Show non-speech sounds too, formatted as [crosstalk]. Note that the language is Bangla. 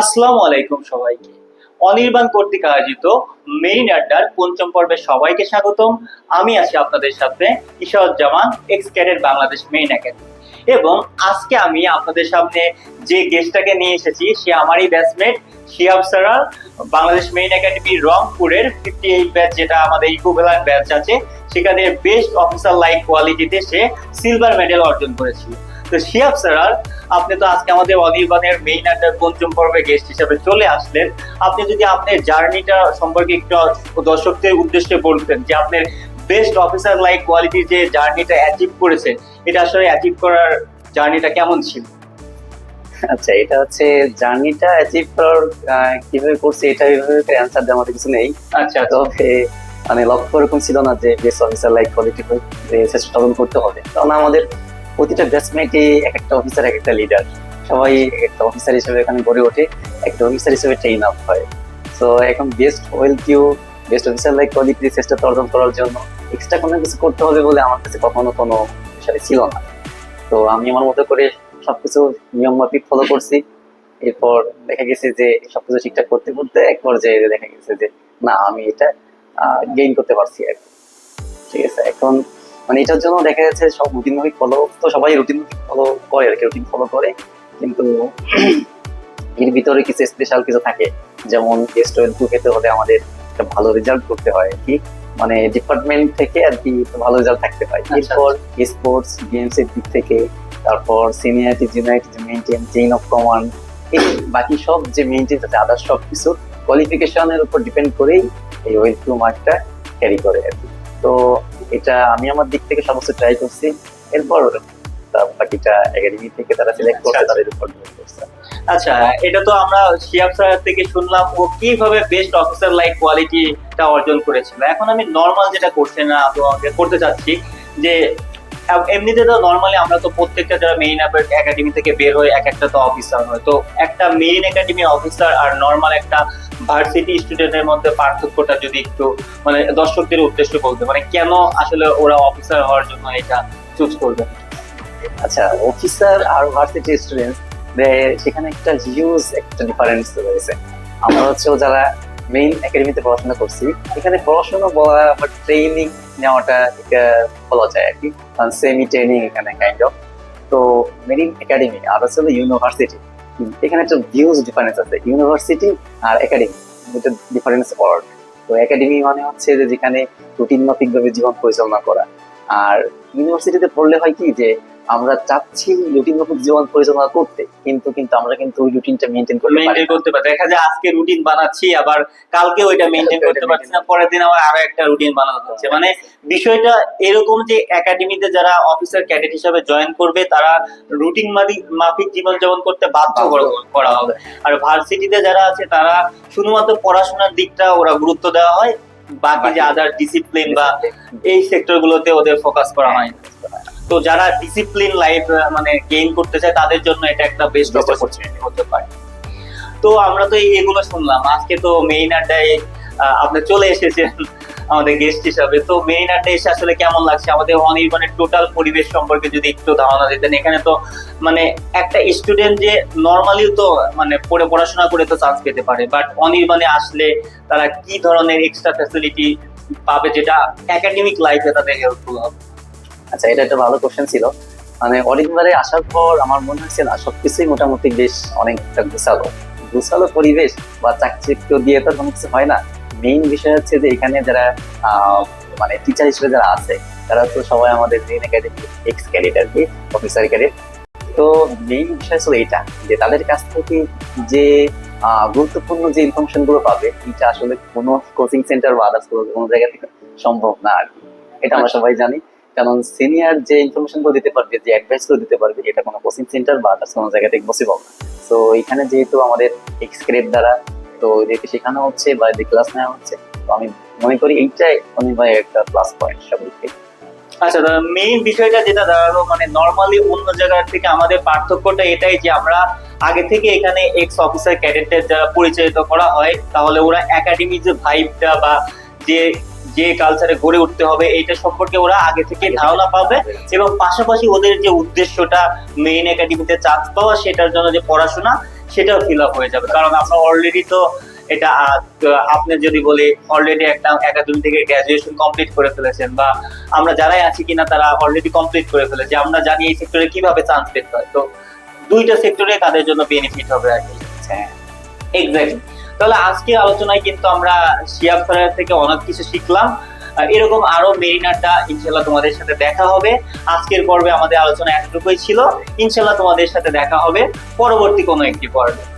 আসসালামু আলাইকুম সবাইকে। অনির্বাণ কর্তৃক আয়োজিত মেইন আড্ডার পঞ্চম পর্বে সবাইকে স্বাগতম। আমি আছি আপনাদের সাথে Ishauzzaman ex cadet Bangladesh main academy. এবং আজকে আমি আপনাদের সামনে যে গেস্টটাকে নিয়ে এসেছি, সে আমারই ব্যাচমেট শিহাব সারার, বাংলাদেশ মেইন একাডেমি রংপুরের ফিফটি এইট ব্যাচ যেটা আমাদের ইকুভেলান্ট ব্যাচ আছে, সেখানে বেস্ট অফিসার লাইক কোয়ালিটিতে সে সিলভার মেডেল অর্জন করেছিল। তো শিহাব স্যার আপনি তো আজকে আমাদের অনির্বাণের মেইন আড্ডার পঞ্চম পর্বে গেস্ট হিসেবে চলে আসলেন। আপনি যদি আপনার জার্নিটা সম্পর্কে একটু দর্শকদের উদ্দেশ্যে বলতেন যে আপনার বেস্ট অফিসার লাইক কোয়ালিটির যে জার্নিটা অ্যাচিভ করেছেন এটা আসলে অ্যাচিভ করার জার্নিটা কেমন ছিল? আচ্ছা এটা হচ্ছে জার্নিটা অ্যাচিভ করার কীভাবে করছে এটা এইভাবে অ্যান্সার দেওয়ার মতো কিছু নেই। আচ্ছা তো তবে মানে লক্ষ্য এরকম ছিল না যে বেস্ট অফিসার লাইক কোয়ালিটি চেষ্টা করতে হবে। কারণ আমাদের প্রতিটা ব্যাটসম্যানই এক একটা অফিসার এক একটা লিডার সবাই এক একটা অফিসার হিসেবে এখানে গড়ে ওঠে একটা অফিসার হিসেবে ট্রেন আপ হয়। তো এখন best well Q best officer like quality চেষ্টা অর্জন করার জন্য এক্সট্রা কোনো কিছু করতে হবে বলে আমার কাছে কখনো কোনো বিষয় ছিল না। তো আমি আমার মতো করে সবকিছু নিয়ম মাফিক ফলো করছি। এরপর দেখা গেছে যে সবকিছু ঠিকঠাক করতে করতে এক পর্যায়ে দেখা গেছে যে, না, আমি এটা গেইন করতে পারছি আর ঠিক আছে, এখন মানে এটার জন্য দেখা যাচ্ছে সব রুটিন মাফিক ফলো তো সবাই রুটিন ফলো করে আর কি রুটিন ফলো করে। কিন্তু [clears throat] এর ভিতরে কিছু স্পেশাল কিছু থাকে। যেমন টেস্ট টু খেতে হলে আমাদের একটা ভালো রেজাল্ট করতে হয় আর কি? মানে ডিপার্টমেন্ট থেকে আর কি ভালো রেজাল্ট থাকতে হয়। আচ্ছা, এরপর স্পোর্টস গেমস এর দিক থেকে তারপর seniority juniority maintain chain of command এই বাকি সব যে মেনটেন আছে আদার সব কিছু কোয়ালিফিকেশনের উপর ডিপেন্ড করেই এই ওয়েল টু মার্কটা ক্যারি করে আর কি। তো এটা আমি আমার দিক থেকে সমস্ত ট্রাই করছি। এরপর বাকিটা একাডেমি থেকে তারা সিলেক্ট আচ্ছা, তাদের উপর আচ্ছা এটা তো আমরা শিয়াব স্যার থেকে শুনলাম ও কীভাবে বেস্ট অফিসার লাইক কোয়ালিটিটা অর্জন করেছিল। এখন আমি নর্মাল যেটা করছে না করতে চাচ্ছি যে এমনিতে তো নর্মালি আমরা তো প্রত্যেকটা যারা মেইন একাডেমি থেকে বের হয়ে এক একটা তো অফিসার হয় তো একটা মেইন একাডেমি অফিসার আর নর্মাল একটা ভার্সিটি স্টুডেন্টের মধ্যে পার্থক্যটা যদি একটু মানে দর্শকদের উদ্দেশ্যে বলতে মানে কেন আসলে ওরা অফিসার হওয়ার জন্য এটা চুজ করবে? আচ্ছা অফিসার আর ভার্সিটি স্টুডেন্টস সেখানে একটা হিউজ একটা ডিফারেন্স রয়েছে। আমরা হচ্ছে যারা মেইন একাডেমিতে পড়াশোনা করছি। এখানে পড়াশোনা বলা বা ট্রেনিং নেওয়াটা এটা বলা যায় আর কি। সেমি ট্রেনিং এখানে কাইন্ড অফ তো মেরিন একাডেমি আর হচ্ছে ইউনিভার্সিটি এখানে একটা হিউজ ডিফারেন্স আছে ইউনিভার্সিটি আর একাডেমি দুটো ডিফারেন্স ওয়ার্ড তো একাডেমি মানে হচ্ছে যে যেখানে রুটিন মাফিক ভাবে জীবন পরিচালনা করা। আর ইউনিভার্সিটিতে পড়লে হয় কি যে আমরা চাচ্ছি রুটিন মাফিক জীবন পরিচালনা করতে কিন্তু কিন্তু আমরা কিন্তু ওই রুটিনটা মেনটেন করতে পারি মেনটেন করতে পারে দেখা যায় আজকে রুটিন বানাচ্ছি আবার কালকে ওইটা মেনটেন করতে পারছি না পরের দিন আবার আরও একটা রুটিন বানানো হচ্ছে। মানে বিষয়টা এরকম যে একাডেমিতে যারা অফিসার ক্যাডেট হিসাবে জয়েন করবে তারা রুটিন মাফিক জীবন যাপন করতে বাধ্য করা- হবে। আর ভার্সিটিতে যারা আছে তারা শুধুমাত্র পড়াশোনার দিকটা ওরা গুরুত্ব দেওয়া হয় বাকি যে আদার ডিসিপ্লিন বা এই সেক্টর গুলোতে ওদের ফোকাস করা হয় না। তো যারা ডিসিপ্লিন লাইফ মানে গেইন করতে চায় তাদের জন্য এটা একটা বেস্ট অপরচুনিটি হতে পারে। তো আমরা তো এগুলো শুনলাম। আজকে তো মেইন আড্ডায় আপনি চলে এসেছেন আমাদের গেস্ট হিসাবে। তো মেইন আড্ডায় এসে আসলে কেমন লাগছে? আমাদের অনির্বাণের টোটাল পরিবেশ সম্পর্কে যদি একটু ধারণা দিতেন। এখানে তো মানে একটা স্টুডেন্ট যে নর্মালিও তো মানে পড়ে পড়াশোনা করে তো চান্স পেতে পারে। বাট অনির্বাণে আসলে তারা কি ধরনের এক্সট্রা ফ্যাসিলিটি পাবে যেটা একাডেমিক লাইফে তাদের হেল্পফুল হবে আচ্ছা এটা একটা ভালো কোশ্চেন ছিল। মানে অনেকবারে আসার পর আমার মনে হচ্ছে না সবকিছুই মোটামুটি বেশ অনেকটা গুছালো। গুছালো পরিবেশ বা চাকচিক্য দিয়ে তো কোনো কিছু হয় না। মেইন বিষয় হচ্ছে যে এখানে যারা মানে টিচার হিসেবে যারা আছে তারা তো সবাই আমাদের মেইন একাডেমি এক্স ক্যাডেট আর কি অফিসার ক্যাডেট তো মেইন বিষয় ছিল এটা যে তাদের কাছ থেকে যে আহ, গুরুত্বপূর্ণ যে ইনফরমেশনগুলো পাবে এটা আসলে কোনো কোচিং সেন্টার বা আদার্স কোনো জায়গা থেকে সম্ভব না আর কি। এটা আমরা সবাই জানি। কারণ সিনিয়র যে ইনফরমেশনগুলো দিতে পারবে, যে অ্যাডভাইসগুলো দিতে পারবে, এটা কোনো কোচিং সেন্টার বা আদার্স কোনো জায়গা থেকে পসিবল না তো এখানে যেহেতু আমাদের এক্সক্রেপ দ্বারা, তো এদেরকে শেখানো হচ্ছে বা এদের ক্লাস নেওয়া হচ্ছে, তো আমি মনে করি এইটাই ভাই একটা প্লাস পয়েন্ট সব দিক থেকে। আচ্ছা মেইন বিষয়টা যেটা দাঁড়াল মানে নর্মালি অন্য জায়গার থেকে আমাদের পার্থক্যটা এটাই যে আমরা আগে থেকে এখানে এক্স অফিসার ক্যাডেটদের যারা পরিচালিত করা হয়, তাহলে ওরা একাডেমি যে ভাইবটা বা যে যে কালচারে গড়ে উঠতে হবে, এইটা সম্পর্কে ওরা আগে থেকে ধারণা পাবে এবং পাশাপাশি ওদের যে উদ্দেশ্যটা মেইন একাডেমিতে চান্স পাওয়া, সেটার জন্য যে পড়াশোনা, সেটাও ফিল আপ হয়ে যাবে। কারণ আমরা অলরেডি তো এটা আপনি যদি বলি অলরেডি একটা একাডেমি থেকে গ্রাজুয়েশন কমপ্লিট করে ফেলেছেন বা আমরা যারাই আছি কিনা, তারা অলরেডি কমপ্লিট করে ফেলেছে। আমরা জানি এই সেক্টরে কীভাবে চান্স পেতে হয়। তো দুইটা সেক্টরে তাদের জন্য বেনিফিট হবে আর কি হ্যাঁ। এক্স্যাক্টলি তাহলে আজকে আলোচনায় কিন্তু আমরা শিয়াব ফেরার থেকে অনেক কিছু শিখলাম। এরকম আরও মেরিনাটা ইনশাল্লাহ তোমাদের সাথে দেখা হবে। আজকের পর্বে আমাদের আলোচনা এতটুকুই ছিল। ইনশাল্লাহ তোমাদের সাথে দেখা হবে। পরবর্তী কোনো একটি পর্বে।